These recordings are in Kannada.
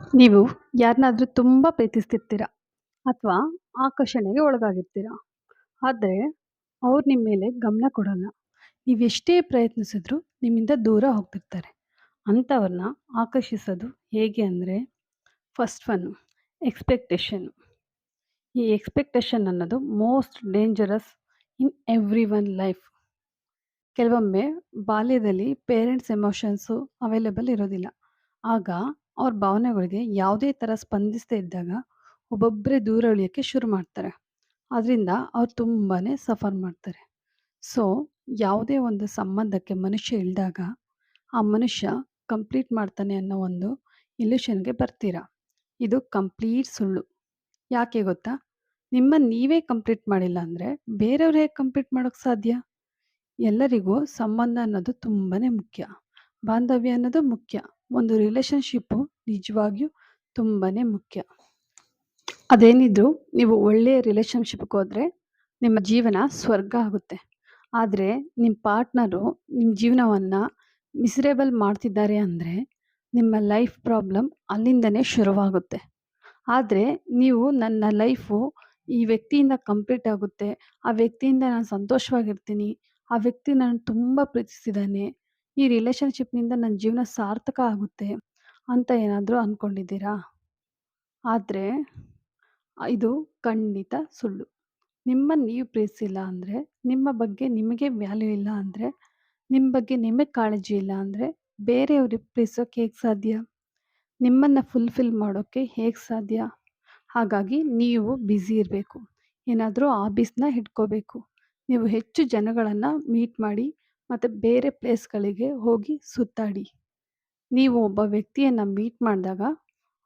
ನೀವು ಯಾರನ್ನಾದರೂ ತುಂಬ ಪ್ರೀತಿಸ್ತಿರ್ತೀರ ಅಥವಾ ಆಕರ್ಷಣೆಗೆ ಒಳಗಾಗಿರ್ತೀರ? ಆದರೆ ಅವ್ರು ನಿಮ್ಮ ಮೇಲೆ ಗಮನ ಕೊಡಲ್ಲ. ನೀವೆಷ್ಟೇ ಪ್ರಯತ್ನಿಸಿದ್ರೂ ನಿಮ್ಮಿಂದ ದೂರ ಹೋಗ್ತಿರ್ತಾರೆ. ಅಂಥವ್ರನ್ನ ಆಕರ್ಷಿಸೋದು ಹೇಗೆ ಅಂದರೆ ಫಸ್ಟ್ ಒನ್ ಎಕ್ಸ್ಪೆಕ್ಟೇಷನ್ ಈ ಎಕ್ಸ್ಪೆಕ್ಟೇಷನ್ ಅನ್ನೋದು most dangerous in every one life ಕೆಲವೊಮ್ಮೆ ಬಾಲ್ಯದಲ್ಲಿ ಪೇರೆಂಟ್ಸ್ ಎಮೋಷನ್ಸು ಅವೈಲೇಬಲ್ ಇರೋದಿಲ್ಲ. ಆಗ ಅವ್ರ ಭಾವನೆಗಳಿಗೆ ಯಾವುದೇ ಥರ ಸ್ಪಂದಿಸದೇ ಇದ್ದಾಗ ಒಬ್ಬೊಬ್ಬರೇ ದೂರ ಉಳಿಯೋಕ್ಕೆ ಶುರು ಮಾಡ್ತಾರೆ. ಅದರಿಂದ ಅವ್ರು ತುಂಬಾ ಸಫರ್ ಮಾಡ್ತಾರೆ. ಸೊ, ಯಾವುದೇ ಒಂದು ಸಂಬಂಧಕ್ಕೆ ಮನುಷ್ಯ ಇಳಿದಾಗ ಆ ಮನುಷ್ಯ ಕಂಪ್ಲೀಟ್ ಮಾಡ್ತಾನೆ ಅನ್ನೋ ಒಂದು ಇಲ್ಯೂಷನ್ಗೆ ಬರ್ತೀರಾ? ಇದು ಕಂಪ್ಲೀಟ್ ಸುಳ್ಳು. ಯಾಕೆ ಗೊತ್ತಾ? ನಿಮ್ಮ ನೀವೇ ಕಂಪ್ಲೀಟ್ ಮಾಡಿಲ್ಲ ಅಂದರೆ ಬೇರೆಯವ್ರು ಹೇಗೆ ಕಂಪ್ಲೀಟ್ ಮಾಡೋಕ್ಕೆ ಸಾಧ್ಯ? ಎಲ್ಲರಿಗೂ ಸಂಬಂಧ ಅನ್ನೋದು ತುಂಬಾ ಮುಖ್ಯ. ಬಾಂಧವ್ಯ ಅನ್ನೋದು ಮುಖ್ಯ. ಒಂದು ರಿಲೇಶನ್ಶಿಪ್ಪು ನಿಜವಾಗಿಯೂ ತುಂಬಾ ಮುಖ್ಯ. ಅದೇನಿದ್ರು ನೀವು ಒಳ್ಳೆಯ ರಿಲೇಶನ್ಶಿಪ್ಗೆ ಹೋದರೆ ನಿಮ್ಮ ಜೀವನ ಸ್ವರ್ಗ ಆಗುತ್ತೆ. ಆದರೆ ನಿಮ್ಮ ಪಾರ್ಟ್ನರು ನಿಮ್ಮ ಜೀವನವನ್ನು ಮಿಸರೇಬಲ್ ಮಾಡ್ತಿದ್ದಾರೆ ಅಂದರೆ ನಿಮ್ಮ ಲೈಫ್ ಪ್ರಾಬ್ಲಮ್ ಅಲ್ಲಿಂದನೇ ಶುರುವಾಗುತ್ತೆ. ಆದರೆ ನೀವು ನನ್ನ ಲೈಫು ಈ ವ್ಯಕ್ತಿಯಿಂದ ಕಂಪ್ಲೀಟ್ ಆಗುತ್ತೆ. ಆ ವ್ಯಕ್ತಿಯಿಂದ ನಾನು ಸಂತೋಷವಾಗಿರ್ತೀನಿ. ಆ ವ್ಯಕ್ತಿ ನಾನು ತುಂಬ ಪ್ರೀತಿಸ್ತಿದ್ದಾನೆ. ಈ ರಿಲೇಶನ್ಶಿಪ್ನಿಂದ ನನ್ನ ಜೀವನ ಸಾರ್ಥಕ ಆಗುತ್ತೆ ಅಂತ ಏನಾದರೂ ಅಂದ್ಕೊಂಡಿದ್ದೀರಾ ಆದರೆ, ಇದು ಖಂಡಿತ ಸುಳ್ಳು. ನಿಮ್ಮನ್ನು ನೀವು ಪ್ರೀತಿಸಿಲ್ಲ ಅಂದರೆ, ನಿಮ್ಮ ಬಗ್ಗೆ ನಿಮಗೆ ವ್ಯಾಲ್ಯೂ ಇಲ್ಲ ಅಂದರೆ, ನಿಮ್ಮ ಬಗ್ಗೆ ನಿಮಗೆ ಕಾಳಜಿ ಇಲ್ಲ ಅಂದರೆ ಬೇರೆಯವ್ರಿಗೆ ಪ್ರೀತಿಸೋಕೆ ಹೇಗೆ ಸಾಧ್ಯ? ನಿಮ್ಮನ್ನು ಫುಲ್ಫಿಲ್ ಮಾಡೋಕ್ಕೆ ಹೇಗೆ ಸಾಧ್ಯ? ಹಾಗಾಗಿ ನೀವು ಬ್ಯುಸಿ ಇರಬೇಕು. ಏನಾದರೂ ಆಬೀಸ್ನ ಹಿಡ್ಕೋಬೇಕು. ನೀವು ಹೆಚ್ಚು ಜನಗಳನ್ನು ಮೀಟ್ ಮಾಡಿ ಮತ್ತು ಬೇರೆ ಪ್ಲೇಸ್ಗಳಿಗೆ ಹೋಗಿ ಸುತ್ತಾಡಿ. ನೀವು ಒಬ್ಬ ವ್ಯಕ್ತಿಯನ್ನು ಮೀಟ್ ಮಾಡಿದಾಗ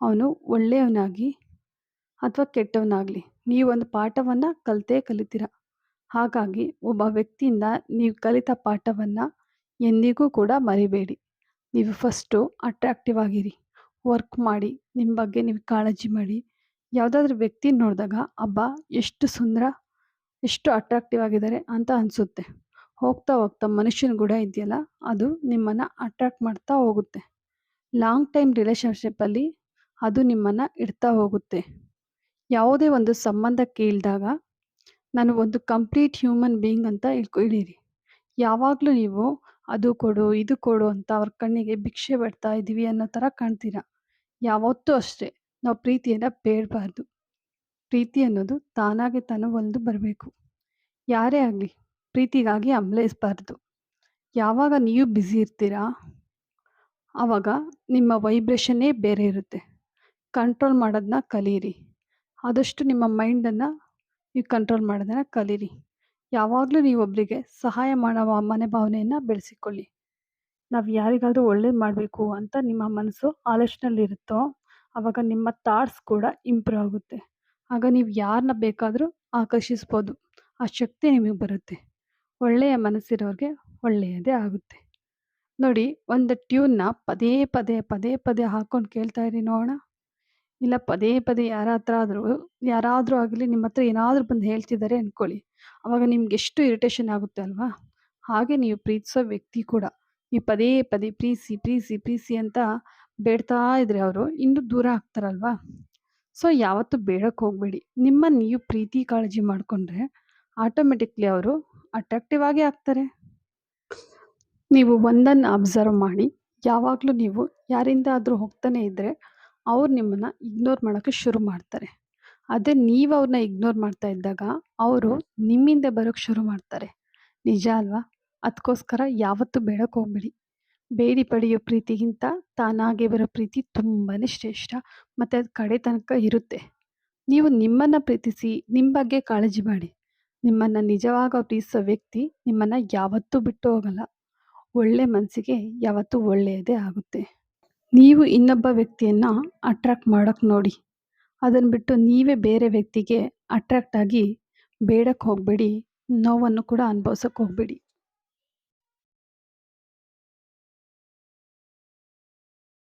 ಅವನು ಒಳ್ಳೆಯವನಾಗಿ ಅಥವಾ ಕೆಟ್ಟವನಾಗಲಿ, ನೀವೊಂದು ಪಾಠವನ್ನು ಕಲಿತೇ ಕಲಿತೀರ. ಹಾಗಾಗಿ ಒಬ್ಬ ವ್ಯಕ್ತಿಯಿಂದ ನೀವು ಕಲಿತ ಪಾಠವನ್ನು ಎಂದಿಗೂ ಕೂಡ ಮರಿಬೇಡಿ. ನೀವು ಫಸ್ಟು ಅಟ್ರಾಕ್ಟಿವ್ ಆಗಿರಿ. ವರ್ಕ್ ಮಾಡಿ, ನಿಮ್ಮ ಬಗ್ಗೆ ನೀವು ಕಾಳಜಿ ಮಾಡಿ. ಯಾವುದಾದ್ರೂ ವ್ಯಕ್ತಿ ನೋಡಿದಾಗ, ಅಬ್ಬಾ, ಎಷ್ಟು ಸುಂದರ, ಎಷ್ಟು ಅಟ್ರಾಕ್ಟಿವ್ ಆಗಿದ್ದಾರೆ ಅಂತ ಅನಿಸುತ್ತೆ. ಹೋಗ್ತಾ ಹೋಗ್ತಾ ಮನುಷ್ಯನ ಗುಣ ಇದೆಯಲ್ಲ, ಅದು ನಿಮ್ಮನ್ನು ಅಟ್ರಾಕ್ಟ್ ಮಾಡ್ತಾ ಹೋಗುತ್ತೆ. ಲಾಂಗ್ ಟೈಮ್ ರಿಲೇಷನ್ಶಿಪ್ಪಲ್ಲಿ ಅದು ನಿಮ್ಮನ್ನು ಇಡ್ತಾ ಹೋಗುತ್ತೆ. ಯಾವುದೇ ಒಂದು ಸಂಬಂಧ ಕೇಳಿದಾಗ ನಾನು ಒಂದು ಕಂಪ್ಲೀಟ್ ಹ್ಯೂಮನ್ ಬೀಯಿಂಗ್ ಅಂತ ಇಳ್ಕೊ ಇಡೀರಿ ಯಾವಾಗಲೂ ನೀವು ಅದು ಕೊಡು, ಇದು ಕೊಡು ಅಂತ ಅವ್ರ ಕಣ್ಣಿಗೆ ಭಿಕ್ಷೆ ಬಿಡ್ತಾ ಇದ್ದೀವಿ ಅನ್ನೋ ಥರ ಕಾಣ್ತೀರ? ಯಾವತ್ತೂ ಅಷ್ಟೇ, ನಾವು ಪ್ರೀತಿಯನ್ನು ಬೇಡಬಾರ್ದು. ಪ್ರೀತಿ ಅನ್ನೋದು ತಾನಾಗೆ ತಾನು ಒಲಿದು ಬರಬೇಕು. ಯಾರೇ ಆಗಲಿ ಪ್ರೀತಿಗಾಗಿ ಅಮ್ಲೈಸಬಾರ್ದು. ಯಾವಾಗ ನೀವು ಬ್ಯುಸಿ ಇರ್ತೀರಾ ಆವಾಗ ನಿಮ್ಮ ವೈಬ್ರೇಷನ್ನೇ ಬೇರೆ ಇರುತ್ತೆ. ಕಂಟ್ರೋಲ್ ಮಾಡೋದನ್ನ ಕಲೀರಿ. ಆದಷ್ಟು ನಿಮ್ಮ ಮೈಂಡನ್ನು ನೀವು ಕಂಟ್ರೋಲ್ ಮಾಡೋದನ್ನು ಕಲೀರಿ. ಯಾವಾಗಲೂ ನೀವು ಒಬ್ಬರಿಗೆ ಸಹಾಯ ಮಾಡುವ ಮನೋಭಾವನೆಯನ್ನು ಬೆಳೆಸಿಕೊಳ್ಳಿ. ನಾವು ಯಾರಿಗಾದರೂ ಒಳ್ಳೇದು ಮಾಡಬೇಕು ಅಂತ ನಿಮ್ಮ ಮನಸ್ಸು ಆಲೋಚನೆಯಲ್ಲಿರುತ್ತೋ ಆವಾಗ ನಿಮ್ಮ ಥಾಟ್ಸ್ ಕೂಡ ಇಂಪ್ರೂವ್ ಆಗುತ್ತೆ. ಆಗ ನೀವು ಯಾರನ್ನ ಬೇಕಾದರೂ ಆಕರ್ಷಿಸ್ಬೋದು. ಆ ಶಕ್ತಿ ನಿಮಗೆ ಬರುತ್ತೆ. ಒಳ್ಳೆಯ ಮನಸ್ಸಿರೋರಿಗೆ ಒಳ್ಳೆಯದೇ ಆಗುತ್ತೆ. ನೋಡಿ, ಒಂದು ಟ್ಯೂನ್ನ ಪದೇ ಪದೇ ಪದೇ ಪದೇ ಹಾಕ್ಕೊಂಡು ಕೇಳ್ತಾ ಇರಿ ನೋಡೋಣ. ಇಲ್ಲ ಪದೇ ಪದೇ ಯಾರ ಹತ್ರ ಆದರೂ, ಯಾರಾದರೂ ಆಗಲಿ ನಿಮ್ಮ ಹತ್ರ ಏನಾದರೂ ಬಂದು ಹೇಳ್ತಿದ್ದಾರೆ ಅಂದ್ಕೊಳ್ಳಿ ಅವಾಗ ನಿಮ್ಗೆ ಎಷ್ಟು ಇರಿಟೇಷನ್ ಆಗುತ್ತೆ ಅಲ್ವಾ? ಹಾಗೆ ನೀವು ಪ್ರೀತಿಸೋ ವ್ಯಕ್ತಿ ಕೂಡ. ಈ ಪದೇ ಪದೇ ಪ್ರೀಸಿ ಪ್ರೀಸಿ ಪ್ರೀಸಿ ಅಂತ ಬೇಡ್ತಾ ಇದ್ರೆ ಅವರು ಇನ್ನೂ ದೂರ ಆಗ್ತಾರಲ್ವಾ? ಸೊ, ಯಾವತ್ತೂ ಬೇಡಕ್ಕೆ ಹೋಗಬೇಡಿ. ನಿಮ್ಮನ್ನು ನೀವು ಪ್ರೀತಿ ಕಾಳಜಿ ಮಾಡಿಕೊಂಡ್ರೆ ಆಟೋಮೆಟಿಕ್ಲಿ ಅವರು ಅಟ್ರಾಕ್ಟಿವ್ ಆಗೇ ಆಗ್ತಾರೆ. ನೀವು ಒಂದನ್ನು ಅಬ್ಸರ್ವ್ ಮಾಡಿ, ಯಾವಾಗಲೂ ನೀವು ಯಾರಿಂದ ಆದರೂ ಹೋಗ್ತಾನೆ ಇದ್ದರೆ ಅವ್ರು ನಿಮ್ಮನ್ನು ಇಗ್ನೋರ್ ಮಾಡೋಕ್ಕೆ ಶುರು ಮಾಡ್ತಾರೆ. ಅದೇ ನೀವು ಅವ್ರನ್ನ ಇಗ್ನೋರ್ ಮಾಡ್ತಾ ಇದ್ದಾಗ ಅವರು ನಿಮ್ಮಿಂದ ಬರೋಕ್ಕೆ ಶುರು ಮಾಡ್ತಾರೆ. ನಿಜ ಅಲ್ವಾ? ಅದಕ್ಕೋಸ್ಕರ ಯಾವತ್ತೂ ಬೇಡಕ್ಕೆ ಹೋಗ್ಬೇಡಿ. ಬೇಡಿ ಪಡೆಯೋ ಪ್ರೀತಿಗಿಂತ ತಾನಾಗೆ ಬರೋ ಪ್ರೀತಿ ತುಂಬಾ ಶ್ರೇಷ್ಠ ಮತ್ತು ಅದು ಕಡೆ ತನಕ ಇರುತ್ತೆ. ನೀವು ನಿಮ್ಮನ್ನು ಪ್ರೀತಿಸಿ ನಿಮ್ಮ ಬಗ್ಗೆ ಕಾಳಜಿ ಮಾಡಿ. ನಿಮ್ಮನ್ನು ನಿಜವಾಗ ಪ್ರೀತಿಸೋ ವ್ಯಕ್ತಿ ನಿಮ್ಮನ್ನು ಯಾವತ್ತೂ ಬಿಟ್ಟು ಹೋಗಲ್ಲ. ಒಳ್ಳೆ ಮನಸ್ಸಿಗೆ ಯಾವತ್ತೂ ಒಳ್ಳೆಯದೇ ಆಗುತ್ತೆ. ನೀವು ಇನ್ನೊಬ್ಬ ವ್ಯಕ್ತಿಯನ್ನು ಅಟ್ರಾಕ್ಟ್ ಮಾಡೋಕ್ಕೆ ನೋಡಿ. ಅದನ್ನು ಬಿಟ್ಟು ನೀವೇ ಬೇರೆ ವ್ಯಕ್ತಿಗೆ ಅಟ್ರಾಕ್ಟ್ ಆಗಿ ಬೇಡಕ್ಕೆ ಹೋಗಬೇಡಿ. ನೋವನ್ನು ಕೂಡ ಅನುಭವಿಸೋಕೆ ಹೋಗಬೇಡಿ.